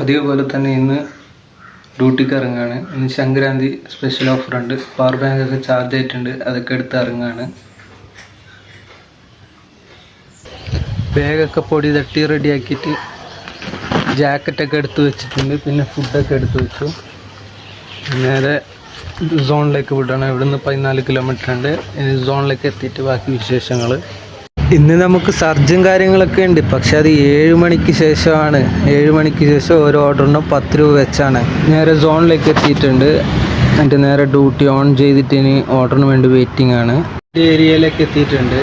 പതിവ് പോലെ തന്നെ ഇന്ന് ഡ്യൂട്ടിക്ക് ഇറങ്ങുകയാണ് ഇന്ന് സംക്രാന്തി സ്പെഷ്യൽ ഓഫർ ഉണ്ട്. പവർ ബാങ്ക് ഒക്കെ ചാർജ് ആയിട്ടുണ്ട്. അതൊക്കെ എടുത്ത് ഇറങ്ങുകയാണ് ബാഗൊക്കെ പൊടി തട്ടി റെഡി ആക്കിയിട്ട് ജാക്കറ്റൊക്കെ എടുത്ത് വെച്ചിട്ടുണ്ട്. പിന്നെ ഫുഡൊക്കെ എടുത്ത് വെച്ചു. നേരെ സോണിലേക്ക് വിടണം. ഇവിടുന്ന് പതിനാല് കിലോമീറ്റർ ഉണ്ട്. സോണിലേക്ക് എത്തിയിട്ട് ബാക്കി വിശേഷങ്ങൾ ഇന്ന് നമുക്ക് സർജും കാര്യങ്ങളൊക്കെ ഉണ്ട്. പക്ഷെ അത് ഏഴ് മണിക്ക് ശേഷമാണ്. ഏഴ് മണിക്ക് ശേഷം ഓരോ ഓർഡറിനും പത്ത് രൂപ വെച്ചാണ്. നേരെ സോണിലേക്ക് എത്തിയിട്ടുണ്ട്. എന്നിട്ട് നേരെ ഡ്യൂട്ടി ഓൺ ചെയ്തിട്ട് ഇനി ഓർഡറിന് വേണ്ടി വെയിറ്റിംഗ് ആണ്. ഏരിയയിലേക്ക് എത്തിയിട്ടുണ്ട്.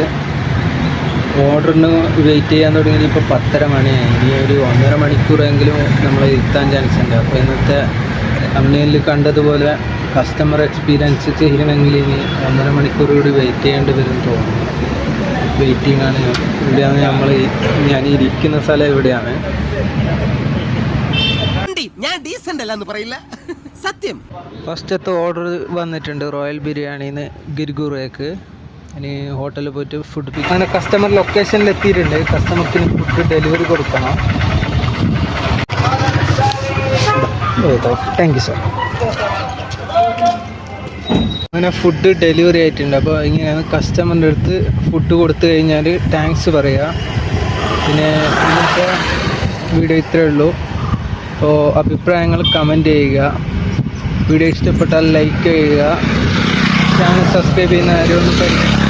ഓർഡറിന് വെയിറ്റ് ചെയ്യാൻ തുടങ്ങിയത് ഇപ്പോൾ പത്തര മണിയായി. ഇനി ഒരു ഒന്നര മണിക്കൂറെങ്കിലും നമ്മൾ എത്താൻ ചാൻസ് ഉണ്ട്. അപ്പോൾ ഇന്നത്തെ കമ്പനിയിൽ കണ്ടതുപോലെ കസ്റ്റമർ എക്സ്പീരിയൻസ് ചെയ്യണമെങ്കിൽ ഇനി ഒന്നര മണിക്കൂർ കൂടി വെയിറ്റ് ചെയ്യേണ്ടി വരും തോന്നുന്നു. വെയിറ്റിംഗ് ആണ്. ഇവിടെയാണ് നമ്മൾ ഞാൻ ഇരിക്കുന്ന സ്ഥലം ഇവിടെയാണ്. ഞാൻ ഡീസന്റ് അല്ല എന്ന് പറയില്ല. സത്യം. ഫസ്റ്റത്തെ ഓർഡർ വന്നിട്ടുണ്ട് റോയൽ ബിരിയാണിന്ന് ഗിർഗുറേക്ക് ഇനി ഹോട്ടലിൽ പോയിട്ട് ഫുഡ് പിക്ക് അങ്ങനെ കസ്റ്റമർ ലൊക്കേഷനിൽ എത്തിയിട്ടുണ്ട്. കസ്റ്റമർക്ക് ഫുഡ് ഡെലിവറി കൊടുക്കണം. താങ്ക് യു സാർ അങ്ങനെ ഫുഡ് ഡെലിവറി ആയിട്ടുണ്ട്. അപ്പോൾ ഇങ്ങനെയാണ് കസ്റ്റമറിന്റെ അടുത്ത് ഫുഡ് കൊടുത്തു കഴിഞ്ഞാൽ താങ്ക്സ് പറയുക പിന്നെ ഇന്നത്തെ വീഡിയോ ഇത്രയേ ഉള്ളൂ. അപ്പോൾ അഭിപ്രായങ്ങൾ കമന്റ് ചെയ്യുക. വീഡിയോ ഇഷ്ടപ്പെട്ടാൽ ലൈക്ക് ചെയ്യുക. ചാനൽ സബ്സ്ക്രൈബ് ചെയ്യുന്ന ആരും ഒന്ന് പരിഗണിക്കുക